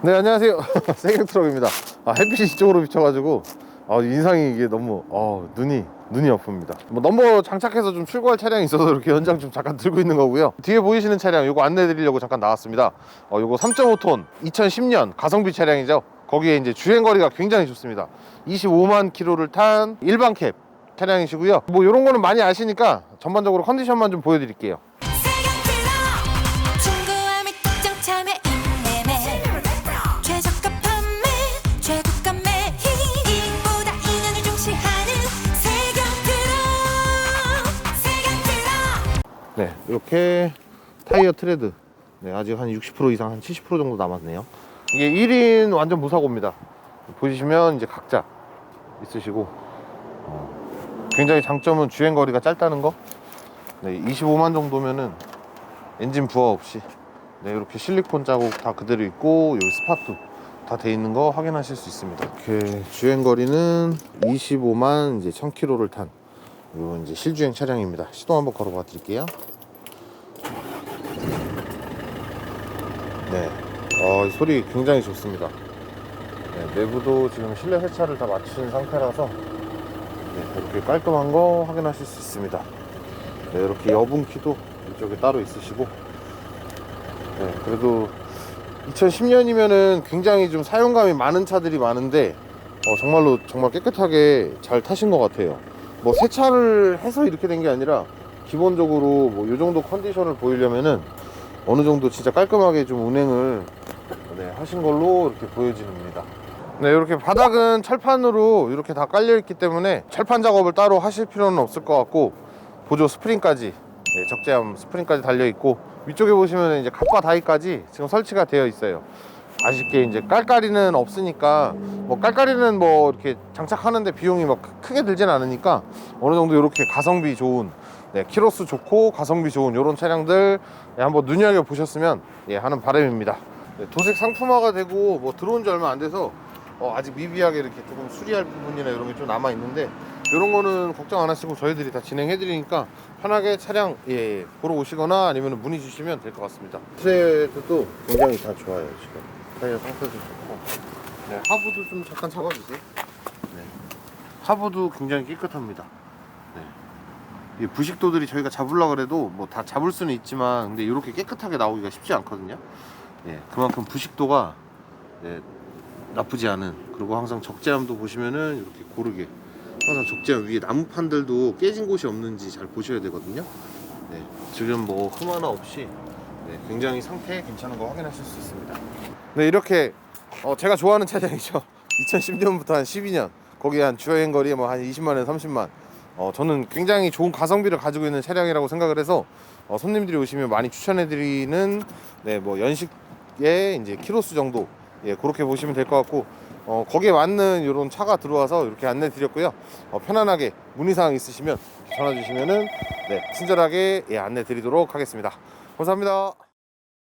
네 안녕하세요. 생경트럭입니다. 아 햇빛이 이쪽으로 비쳐가지고 아, 인상이 이게 너무 어, 눈이 눈이 아픕니다. 뭐 넘버 장착해서 좀 출고할 차량이 있어서 이렇게 현장 좀 잠깐 들고 있는 거고요. 뒤에 보이시는 차량 요거 안내 드리려고 잠깐 나왔습니다. 어, 요거 3.5톤 2010년 가성비 차량이죠. 거기에 이제 주행거리가 굉장히 좋습니다. 25만 킬로를 탄 일반 캡 차량이시고요. 뭐 요런 거는 많이 아시니까 전반적으로 컨디션만 좀 보여드릴게요 네, 이렇게 타이어 트레드. 네, 아직 한 60% 이상, 한 70% 정도 남았네요. 이게 1인 완전 무사고입니다. 보시면 이제 각자 있으시고, 어, 굉장히 장점은 주행 거리가 짧다는 거. 네, 25만 정도면은 엔진 부하 없이, 네, 이렇게 실리콘 자국 다 그대로 있고, 여기 스파도 다 돼 있는 거 확인하실 수 있습니다. 이렇게 주행 거리는 25만 이제 1000km를 탄. 이건 이제 실주행 차량입니다. 시동 한번 걸어봐 드릴게요. 네, 어, 이 소리 굉장히 좋습니다. 네, 내부도 지금 실내 세차를 다 마친 상태라서 네, 이렇게 깔끔한 거 확인하실 수 있습니다. 네, 이렇게 여분 키도 이쪽에 따로 있으시고, 네, 그래도 2010년이면은 굉장히 좀 사용감이 많은 차들이 많은데 어, 정말로 정말 깨끗하게 잘 타신 것 같아요. 뭐 세차를 해서 이렇게 된 게 아니라 기본적으로 뭐 이 정도 컨디션을 보이려면은 어느 정도 진짜 깔끔하게 좀 운행을 네, 하신 걸로 이렇게 보여집니다. 네, 이렇게 바닥은 철판으로 이렇게 다 깔려 있기 때문에 철판 작업을 따로 하실 필요는 없을 것 같고 보조 스프링까지 네, 적재함 스프링까지 달려 있고 위쪽에 보시면 이제 갑과 다이까지 지금 설치가 되어 있어요. 아쉽게 이제 깔깔이는 없으니까 뭐 깔깔이는 뭐 이렇게 장착하는데 비용이 막 크게 들진 않으니까 어느 정도 이렇게 가성비 좋은 네, 키로수 좋고 가성비 좋은 이런 차량들 네, 한번 눈여겨 보셨으면 예, 하는 바람입니다. 네, 도색 상품화가 되고 뭐 들어온 지 얼마 안 돼서 어, 아직 미비하게 이렇게 조금 수리할 부분이나 이런 게 좀 남아 있는데 이런 거는 걱정 안 하시고 저희들이 다 진행해 드리니까 편하게 차량 예, 보러 오시거나 아니면 문의 주시면 될 것 같습니다. 트레드도 굉장히 다 좋아요 지금 타이어 상태도 좋고 네, 하부도 좀 잠깐 잡아주세요. 네. 하부도 굉장히 깨끗합니다. 네. 이 부식도들이 저희가 잡으려고 그래도 뭐 다 잡을 수는 있지만 근데 이렇게 깨끗하게 나오기가 쉽지 않거든요. 예, 그만큼 부식도가 네, 나쁘지 않은 그리고 항상 적재함도 보시면은 이렇게 고르게 항상 적재함 위에 나무판들도 깨진 곳이 없는지 잘 보셔야 되거든요. 네, 지금 뭐 흠 하나 없이 네, 굉장히 상태 괜찮은 거 확인하실 수 있습니다. 네, 이렇게 어, 제가 좋아하는 차량이죠. 2010년부터 한 12년 거기에 한 주행 거리 뭐한 20만에서 30만. 어, 저는 굉장히 좋은 가성비를 가지고 있는 차량이라고 생각을 해서 어, 손님들이 오시면 많이 추천해드리는 네, 뭐 연식의 이제 키로수 정도 예, 그렇게 보시면 될 것 같고 어, 거기에 맞는 이런 차가 들어와서 이렇게 안내 드렸고요. 어, 편안하게 문의사항 있으시면 전화 주시면은 네, 친절하게 예, 안내 드리도록 하겠습니다. 감사합니다.